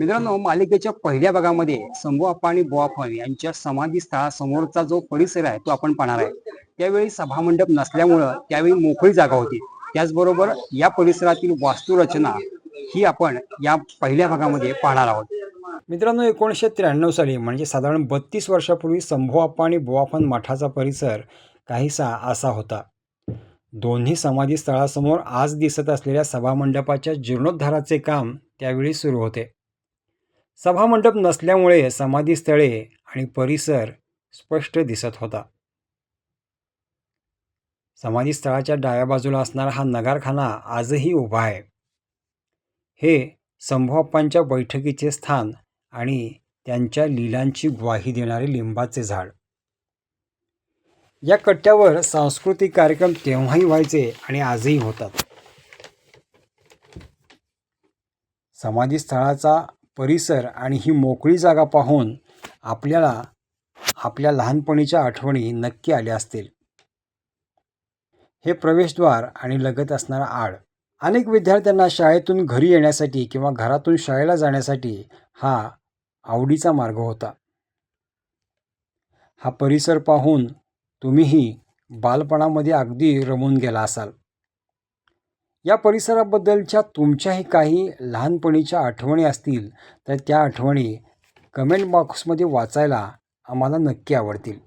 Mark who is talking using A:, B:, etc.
A: मित्रांनो मालिकेच्या पहिल्या भागामध्ये शंभू आणि बोआफन यांच्या समाधी स्थळासमोरचा जो परिसर आहे तो आपण पाहणार आहे. त्यावेळी सभामंडप नसल्यामुळं त्यावेळी मोकळी जागा होती. त्याचबरोबर या परिसरातील वास्तुरचना ही आपण या पहिल्या भागामध्ये पाहणार आहोत. मित्रांनो एकोणीसशे त्र्याण्णव साली म्हणजे साधारण बत्तीस वर्षापूर्वी शंभू आप्पा आणि बोआफन मठाचा परिसर काहीसा असा होता. दोन्ही समाधी स्थळासमोर आज दिसत असलेल्या सभामंडपाच्या जीर्णोद्धाराचे काम त्यावेळी सुरू होते. सभामंडप नसल्यामुळे समाधीस्थळे आणि परिसर स्पष्ट दिसत होता. समाधीस्थळाच्या डाव्या बाजूला असणारा हा नगारखाना आजही उभा आहे. हे शंभूअप्पांच्या बैठकीचे स्थान आणि त्यांच्या लीलांची ग्वाही देणारे लिंबाचे झाड. या कट्ट्यावर सांस्कृतिक कार्यक्रम तेव्हाही व्हायचे आणि आजही होतात. समाधीस्थळाचा परिसर आणि ही मोकळी जागा पाहून आपल्याला आपल्या लहानपणीच्या आठवणी नक्की आल्या असतील. हे प्रवेशद्वार आणि लगत असणारा आड. अनेक विद्यार्थ्यांना शाळेतून घरी येण्यासाठी किंवा घरातून शाळेला जाण्यासाठी हा आवडीचा मार्ग होता. हा परिसर पाहून तुम्हीही बालपणामध्ये अगदी रमून गेला असाल. या परिसराबद्दलच्या तुमच्याही काही लहानपणीच्या आठवणी असतील तर त्या आठवणी कमेंट बॉक्समध्ये वाचायला आम्हाला नक्की आवडतील.